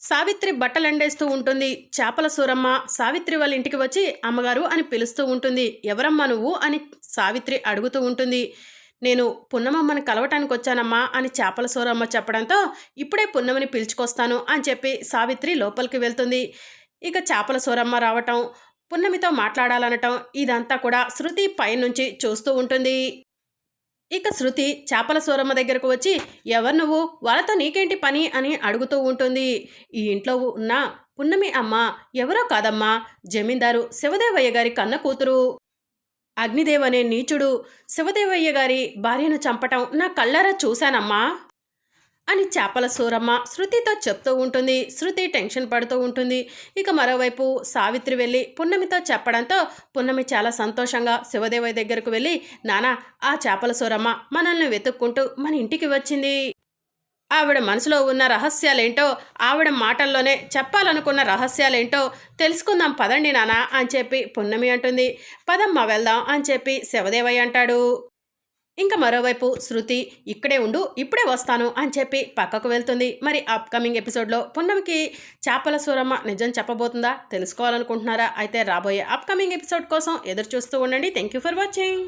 సావిత్రి బట్టలండేస్తూ ఉంటుంది. చేపల సూరమ్మ సావిత్రి వాళ్ళ ఇంటికి వచ్చి అమ్మగారు అని పిలుస్తూ ఉంటుంది. ఎవరమ్మా నువ్వు అని సావిత్రి అడుగుతూ ఉంటుంది. నేను పున్నమమ్మని కలవటానికి వచ్చానమ్మా అని చేపల సూరమ్మ చెప్పడంతో ఇప్పుడే పున్నమని పిలుచుకొస్తాను అని చెప్పి సావిత్రి లోపలికి వెళ్తుంది. ఇక చేపల సూరమ్మ రావటం పున్నమితో మాట్లాడాలనటం ఇదంతా కూడా శృతి పైనుంచి చూస్తూ ఉంటుంది. ఇక శృతి చేపల సూరమ్మ దగ్గరకు వచ్చి ఎవరు నువ్వు? వాళ్ళతో నీకేంటి పని? అని అడుగుతూ ఉంటుంది. ఈ ఇంట్లో ఉన్న పున్నమి అమ్మ ఎవరో కాదమ్మా? జమీందారు శివదేవయ్య గారి కన్న కూతురు. అగ్నిదేవ్ అనే నీచుడు శివదేవయ్య గారి భార్యను చంపటం నా కళ్ళారా చూశానమ్మా? అని చేపల సూరమ్మ శృతితో చెప్తూ ఉంటుంది. శృతి టెన్షన్ పడుతూ ఉంటుంది. ఇక మరోవైపు సావిత్రి వెళ్ళి పున్నమితో చెప్పడంతో పున్నమి చాలా సంతోషంగా శివదేవయ్య దగ్గరకు వెళ్ళి నానా ఆ చేపల సూరమ్మ మనల్ని వెతుక్కుంటూ మన ఇంటికి వచ్చింది. ఆవిడ మనసులో ఉన్న రహస్యాలేంటో ఆవిడ మాటల్లోనే చెప్పాలనుకున్న రహస్యాలేంటో తెలుసుకుందాం పదండి నానా అని చెప్పి పున్నమి అంటుంది. పదమ్మ వెళ్దాం అని చెప్పి శివదేవయ్య అంటాడు. ఇంకా మరోవైపు శృతి ఇక్కడే ఉండు ఇప్పుడే వస్తాను అని చెప్పి పక్కకు వెళ్తుంది. మరి అప్కమింగ్ ఎపిసోడ్లో పున్నమికి చేపల సూరమ్మ నిజం చెప్పబోతుందా? తెలుసుకోవాలనుకుంటున్నారా? అయితే రాబోయే అప్కమింగ్ ఎపిసోడ్ కోసం ఎదురు చూస్తూ ఉండండి. Thank you for watching